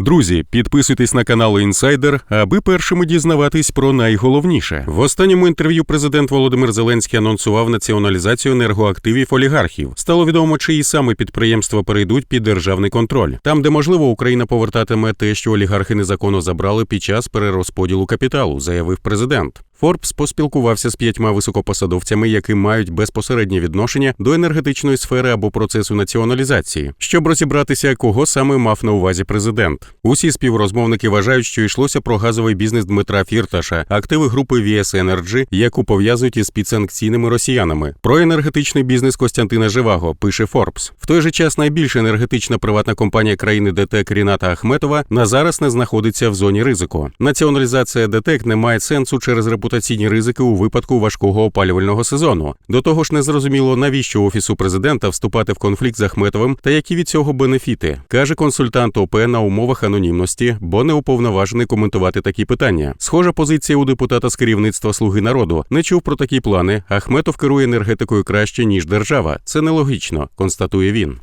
Друзі, підписуйтесь на канал Інсайдер, аби першими дізнаватись про найголовніше. В останньому інтерв'ю президент Володимир Зеленський анонсував націоналізацію енергоактивів олігархів. Стало відомо, чиї саме підприємства перейдуть під державний контроль. Там, де можливо, Україна повертатиме те, що олігархи незаконно забрали під час перерозподілу капіталу, заявив президент. Форбс поспілкувався з п'ятьма високопосадовцями, які мають безпосереднє відношення до енергетичної сфери або процесу націоналізації, щоб розібратися, кого саме мав на увазі президент. Усі співрозмовники вважають, що йшлося про газовий бізнес Дмитра Фірташа, активи групи VS Energy, яку пов'язують із підсанкційними росіянами. Про енергетичний бізнес Костянтина Живаго пише Форбс. В той же час найбільша енергетична приватна компанія країни ДТЕК Ріната Ахметова на зараз не знаходиться в зоні ризику. Націоналізація ДТЕК не має сенсу через репутаційні ризики у випадку важкого опалювального сезону. До того ж, незрозуміло, навіщо офісу президента вступати в конфлікт з Ахметовим та які від цього бенефіти, каже консультант ОП на умовах анонімності, бо не уповноважений коментувати такі питання. Схожа позиція у депутата з керівництва Слуги народу не чув про такі плани. Ахметов керує енергетикою краще ніж держава. Це нелогічно, констатує він.